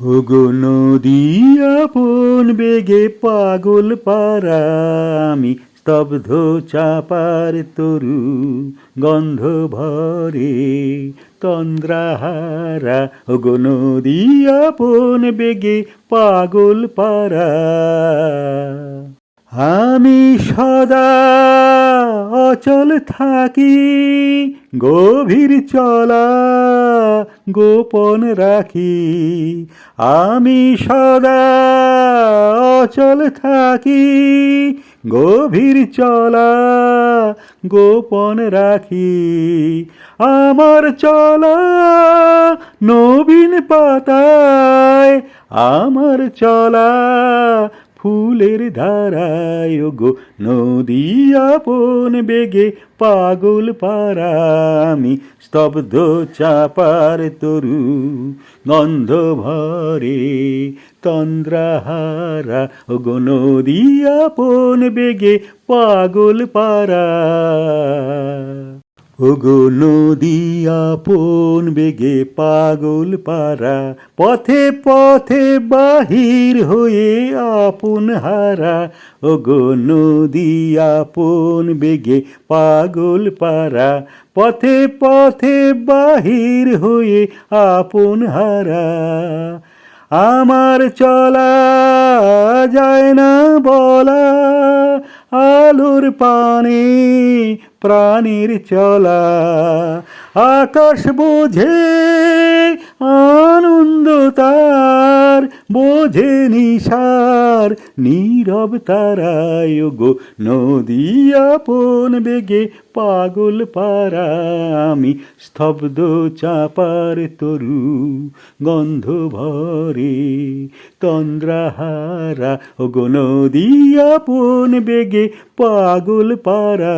ওগো নদী আপন বেগে পাগল পারা আমি স্তব্ধ চাপার তরু গন্ধ ভরে তন্দ্রাহারা। ওগো নদী আপন বেগে পাগল পারা। আমি সদা অচল থাকি, গভীর চলা গোপন রাখি। আমি সদা অচল থাকি, গভীর চলা গোপন রাখি। আমার চলা নবীন পাতায়, আমার চলা ফুলের ধারায় গো, নদী আপন বেগে পাগল পারা আমি স্তব্ধ চাপার তরু গন্ধ ভরে তন্দ্রাহারা গো, নদী আপন বেগে পাগল পারা। ওগো নদী আপন বেগে পাগল পারা পথে পথে বাহির হয়ে আপন হারা। ওগো নদী আপন বেগে পাগল পারা পথে পথে বাহির হয়ে আপন হারা। আমার চলা যায় না বলা আলোর পানি প্রাণীর চলা আকাশ বোঝে আনন্দ তার, বোঝে নিশার নীরব তারায় গো, নদী আপন বেগে পাগল পারা আমি, স্তব্ধ চাপার তরু গন্ধ ভরে তন্দ্রাহারা। ও গো, নদী আপন বেগে পাগল পারা